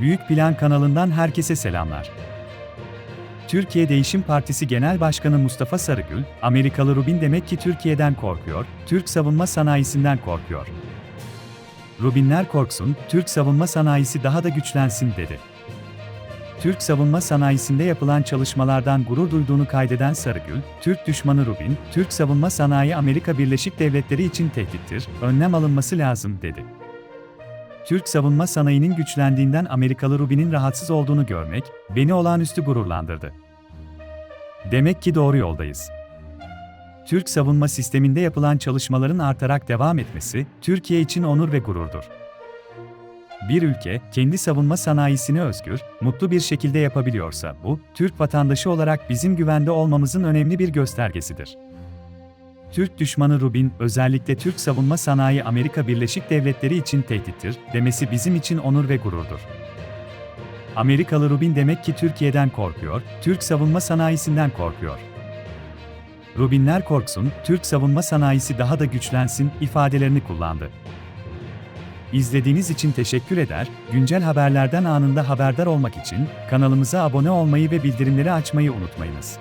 Büyük Plan kanalından herkese selamlar. Türkiye Değişim Partisi Genel Başkanı Mustafa Sarıgül, Amerikalı Rubin demek ki Türkiye'den korkuyor, Türk savunma sanayisinden korkuyor. Rubinler korksun, Türk savunma sanayisi daha da güçlensin dedi. Türk savunma sanayisinde yapılan çalışmalardan gurur duyduğunu kaydeden Sarıgül, Türk düşmanı Rubin, Türk savunma sanayi Amerika Birleşik Devletleri için tehdittir, önlem alınması lazım dedi. Türk savunma sanayinin güçlendiğinden Amerikalı Rubin'in rahatsız olduğunu görmek, beni olağanüstü gururlandırdı. Demek ki doğru yoldayız. Türk savunma sisteminde yapılan çalışmaların artarak devam etmesi, Türkiye için onur ve gururdur. Bir ülke, kendi savunma sanayisini özgür, mutlu bir şekilde yapabiliyorsa bu, Türk vatandaşı olarak bizim güvende olmamızın önemli bir göstergesidir. Türk düşmanı Rubin, özellikle Türk savunma sanayi Amerika Birleşik Devletleri için tehdittir, demesi bizim için onur ve gururdur. Amerikalı Rubin demek ki Türkiye'den korkuyor, Türk savunma sanayisinden korkuyor. Rubinler korksun, Türk savunma sanayisi daha da güçlensin ifadelerini kullandı. İzlediğiniz için teşekkür eder, güncel haberlerden anında haberdar olmak için kanalımıza abone olmayı ve bildirimleri açmayı unutmayınız.